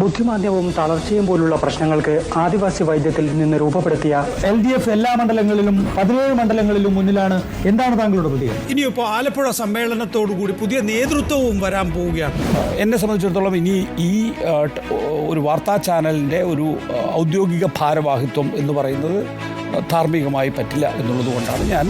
ബുദ്ധിമാന്ദ്യവും തളർച്ചയും പോലുള്ള പ്രശ്നങ്ങൾക്ക് ആദിവാസി വൈദ്യത്തിൽ നിന്ന് രൂപപ്പെടുത്തിയ എൽ ഡി എഫ് എല്ലാ മണ്ഡലങ്ങളിലും പതിനേഴ് മണ്ഡലങ്ങളിലും മുന്നിലാണ്. എന്താണ് താങ്കളുടെ പ്രതികരണം? ഇനിയിപ്പോൾ ആലപ്പുഴ സമ്മേളനത്തോടുകൂടി പുതിയ നേതൃത്വവും വരാൻ പോവുകയാണ്. എന്നെ സംബന്ധിച്ചിടത്തോളം ഇനി ഈ ഒരു വാർത്താ ചാനലിന്റെ ഒരു ഔദ്യോഗിക ഭാരവാഹിത്വം എന്ന് പറയുന്നത് ധാർമ്മികമായി പറ്റില്ല എന്നുള്ളത് കൊണ്ടാണ് ഞാൻ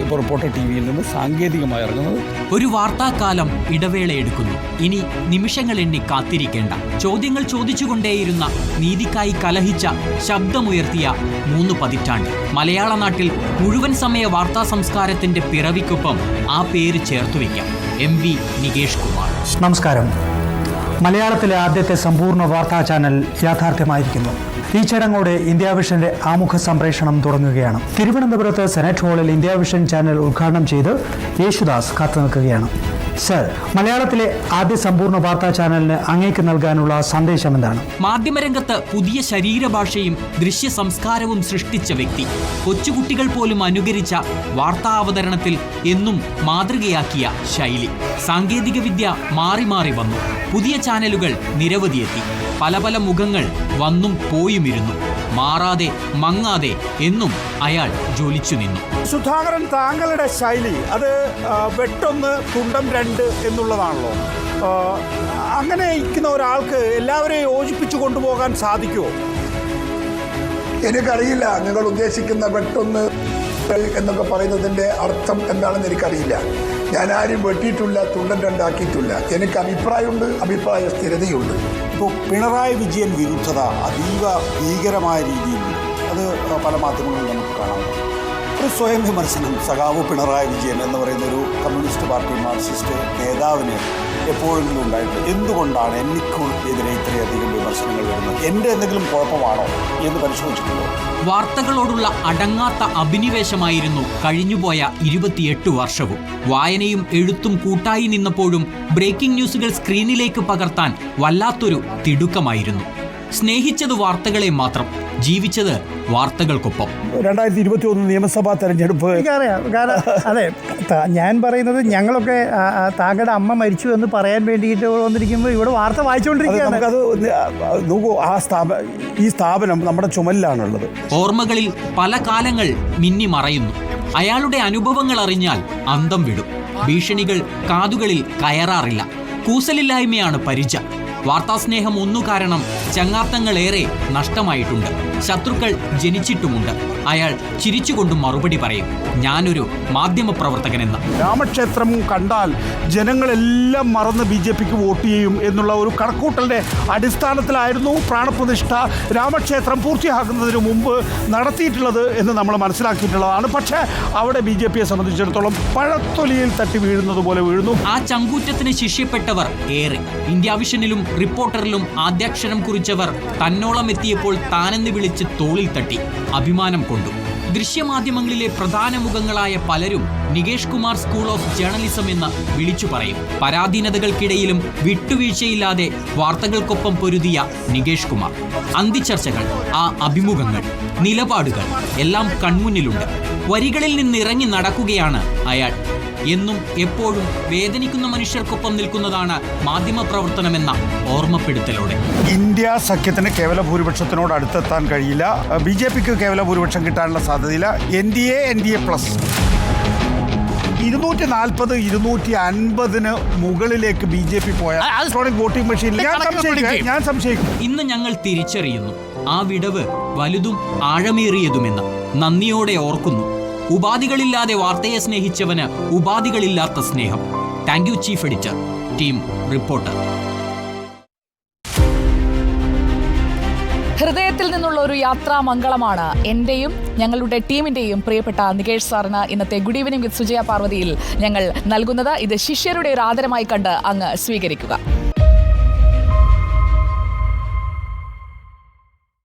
ഇപ്പോൾ റിപ്പോർട്ടർ ടി വിയിൽ നിന്ന് സാങ്കേതികമായി ഇറങ്ങുന്നത്. ഒരു വാർത്താകാലം ഇടവേള എടുക്കുന്നു ഇനി നിമിഷങ്ങൾ എണ്ണി കാത്തിരിക്കേണ്ട. ചോദ്യങ്ങൾ ചോദിച്ചുകൊണ്ടേയിരുന്ന നീതിക്കായി കലഹിച്ച ശബ്ദമുയർത്തിയ മൂന്ന് പതിറ്റാണ്ട്. മലയാള നാട്ടിൽ മുഴുവൻ സമയ വാർത്താ സംസ്കാരത്തിന്റെ പിറവിക്കൊപ്പം ആ പേര് ചേർത്തു വയ്ക്കാം. M V Nikesh Kumar. നമസ്കാരം. മലയാളത്തിലെ ആദ്യത്തെ സമ്പൂർണ വാർത്താ ചാനൽ യാഥാർത്ഥ്യമായിരിക്കുന്നു. ഈ ചടങ്ങോടെ ഇന്ത്യ വിഷന്റെ ആമുഖ സംപ്രേഷണം തുടങ്ങുകയാണ്. തിരുവനന്തപുരത്ത് സെനറ്റ് ഹാളിൽ ഇന്ത്യ വിഷൻ ചാനൽ ഉദ്ഘാടനം ചെയ്ത് യേശുദാസ് കാത്തുനിൽക്കുകയാണ്. സർ മലയാളത്തിലെ ആദ്യ സമ്പൂർണ വാർത്താ ചാനലിന് അങ്ങേക്ക് നൽകാനുള്ള സന്ദേശം എന്താണ് മാധ്യമരംഗത്ത് പുതിയ ശരീരഭാഷയും ദൃശ്യ സംസ്കാരവും സൃഷ്ടിച്ച വ്യക്തി. കൊച്ചുകുട്ടികൾ പോലും അനുകരിച്ച വാർത്താ അവതരണത്തിൽ എന്നും മാതൃകയാക്കിയ ശൈലി. സാങ്കേതികവിദ്യ മാറി മാറി വന്നു. പുതിയ ചാനലുകൾ നിരവധിയെത്തി പല പല മുഖങ്ങൾ വന്നും പോയുമിരുന്നു. മാറാതെ മങ്ങാതെ എന്നും അയാൾ ജ്വലിച്ചു നിന്നു. സുധാകരൻ താങ്കളുടെ ശൈലി അത് വെട്ടൊന്ന് തുണ്ടം രണ്ട് എന്നുള്ളതാണല്ലോ. അങ്ങനെ ഇരിക്കുന്ന ഒരാൾക്ക് എല്ലാവരെയും യോജിപ്പിച്ചു കൊണ്ടുപോകാൻ സാധിക്കുമോ എനിക്കറിയില്ല. നിങ്ങൾ ഉദ്ദേശിക്കുന്ന വെട്ടൊന്ന് എന്നൊക്കെ പറയുന്നതിന്റെ അർത്ഥം എന്താണെന്ന് എനിക്കറിയില്ല. ഞാൻ ആരും വെട്ടിയിട്ടില്ല തുണ്ടൻ രണ്ടാക്കിയിട്ടില്ല. എനിക്ക് അഭിപ്രായമുണ്ട് അഭിപ്രായ സ്ഥിരതയുണ്ട്. ഇപ്പോൾ പിണറായി വിജയൻ വിരുദ്ധത അതീവ ഭീകരമായ രീതിയിൽ അത് പല മാധ്യമങ്ങളിലും നമുക്ക് കാണാം. ഒരു സ്വയം വിമർശനം സഖാവ് പിണറായി വിജയൻ എന്ന് പറയുന്ന ഒരു കമ്മ്യൂണിസ്റ്റ് പാർട്ടി മാർക്സിസ്റ്റ് നേതാവിന് എപ്പോഴെങ്കിലും ഉണ്ടായിട്ട് എന്തുകൊണ്ടാണ് എനിക്ക് എതിരെ ഇത്രയധികം വിമർശനങ്ങൾ വരുന്നത്? എന്റെ എന്തെങ്കിലും കുഴപ്പമാണോ എന്ന് പരിശോധിച്ചിട്ടുണ്ടോ? വാർത്തകളോടുള്ള അടങ്ങാത്ത അഭിനിവേശമായിരുന്നു കഴിഞ്ഞുപോയ ഇരുപത്തിയെട്ട് വർഷവും. വായനയും എഴുത്തും കൂട്ടായി നിന്നപ്പോഴും ബ്രേക്കിംഗ് ന്യൂസുകൾ സ്ക്രീനിലേക്ക് പകർത്താൻ വല്ലാത്തൊരു തിടുക്കമായിരുന്നു. സ്നേഹിച്ചത് വാർത്തകളെ മാത്രം. ജീവിച്ചത് വാർത്തകൾക്കൊപ്പം. രണ്ടായിരത്തി ഇരുപത്തി ഒന്ന് നിയമസഭാ തെരഞ്ഞെടുപ്പ്. എനിക്കറിയാം. കാരണം അതെ ഞാൻ പറയുന്നത് ഞങ്ങളൊക്കെ താങ്കളുടെ അമ്മ മരിച്ചു എന്ന് പറയാൻ വേണ്ടിയിട്ട് വന്നിരിക്കുമ്പോൾ ഇവിടെ വാർത്ത വായിച്ചുകൊണ്ടിരിക്കുകയാണ്. നമുക്കത് നോക്കൂ ആ സ്ഥാപ ഈ സ്ഥാപനം നമ്മുടെ ചുമലിലാണുള്ളത്. ഓർമ്മകളിൽ പല കാലങ്ങൾ മിന്നി മറയുന്നു. അയാളുടെ അനുഭവങ്ങൾ അറിഞ്ഞാൽ അന്തം വിടും. ഭീഷണികൾ കാതുകളിൽ കയറാറില്ല. കൂസലില്ലായ്മയാണ് പരിച. വാർത്താസ്നേഹം ഒന്നു കാരണം ചങ്ങാത്തങ്ങളേറെ നഷ്ടമായിട്ടുണ്ട്. ശത്രുക്കൾ ജനിച്ചിട്ടുമുണ്ട്. അയാൾ ചിരിച്ചുകൊണ്ട് മറുപടി പറയും ഞാനൊരു മാധ്യമപ്രവർത്തകനെന്ന് രാമക്ഷേത്രം കണ്ടാൽ ജനങ്ങളെല്ലാം മറന്ന് ബി ജെ പിക്ക് വോട്ട് ചെയ്യും എന്നുള്ള ഒരു കണക്കൂട്ടലിന്റെ അടിസ്ഥാനത്തിലായിരുന്നു പ്രാണപ്രതിഷ്ഠ രാമക്ഷേത്രം പൂർത്തിയാക്കുന്നതിന് മുമ്പ് നടത്തിയിട്ടുള്ളത് എന്ന് നമ്മൾ മനസ്സിലാക്കിയിട്ടുള്ളതാണ്. പക്ഷേ അവിടെ ബി ജെ പിയെ സംബന്ധിച്ചിടത്തോളം പഴത്തൊലിയിൽ തട്ടി വീഴുന്നത് പോലെ വീഴുന്നു. ആ ചങ്കൂറ്റത്തിന് ശിഷ്യപ്പെട്ടവർ ഏറെ. ഇന്ത്യ വിഷനിലും റിപ്പോർട്ടറിലും ആദ്യാക്ഷരം കുറിച്ചവർ തന്നോളം എത്തിയപ്പോൾ താനെന്ന് വിളിച്ച് തോളിൽ തട്ടി അഭിമാനം കൊണ്ടു. ദൃശ്യമാധ്യമങ്ങളിലെ പ്രധാന മുഖങ്ങളായ പലരും Nikesh Kumar school of journalism എന്ന് വിളിച്ചു പറയും. പരാധീനതകൾക്കിടയിലും വിട്ടുവീഴ്ചയില്ലാതെ വാർത്തകൾക്കൊപ്പം പൊരുതിയ നികേഷ് കുമാർ. അന്തിച്ചർച്ചകൾ ആ അഭിമുഖങ്ങൾ നിലപാടുകൾ എല്ലാം കൺമുന്നിലുണ്ട്. വരികളിൽ നിന്നിറങ്ങി നടക്കുകയാണ് അയാൾ. എന്നും എപ്പോഴും വേദനിക്കുന്ന മനുഷ്യർക്കൊപ്പം നിൽക്കുന്നതാണ് മാധ്യമ മാധ്യമപ്രവർത്തനമെന്ന ഓർമ്മപ്പെടുത്തലോടെ. ഇന്ത്യ സഖ്യത്തിന് കേവല ഭൂരിപക്ഷത്തിനോട് അടുത്തെത്താൻ കഴിയില്ല. ബി ജെ പിക്ക് കേവല ഭൂരിപക്ഷം കിട്ടാനുള്ള സാധ്യതയില്ല. N D A N D A plus. ഇരുന്നൂറ്റി നാൽപ്പത് ഇരുന്നൂറ്റി അൻപതിന് മുകളിലേക്ക് ബി ജെ പി പോയ ഇലക്ട്രോണിക് വോട്ടിംഗ് മെഷീൻ ഞാൻ സംശയിക്കും ഞാൻ സംശയിക്കും. ഇന്ന് ഞങ്ങൾ തിരിച്ചറിയുന്നു. ആ വിടവ് വലുതും ആഴമേറിയതുമെന്ന് നന്ദിയോടെ ഓർക്കുന്നു. ഉപാധികളില്ലാതെ വാർത്തയെ സ്നേഹിച്ചവന് ഉപാധികളില്ലാത്ത സ്നേഹം. Thank you chief editor team reporter ഹൃദയത്തിൽ നിന്നുള്ള ഒരു യാത്രാ മംഗളമാണ് എന്റെയും ഞങ്ങളുടെ ടീമിന്റെയും പ്രിയപ്പെട്ട നികേഷ് സാറിന് ഇന്നത്തെ ഗുഡ് ഈവനിംഗ് വിത്ത് സുജയ പാർവതിയിൽ ഞങ്ങൾ നൽകുന്നത്. ഇത് ശിഷ്യരുടെ ഒരു ആദരമായി കണ്ട് അങ്ങ് സ്വീകരിക്കുക.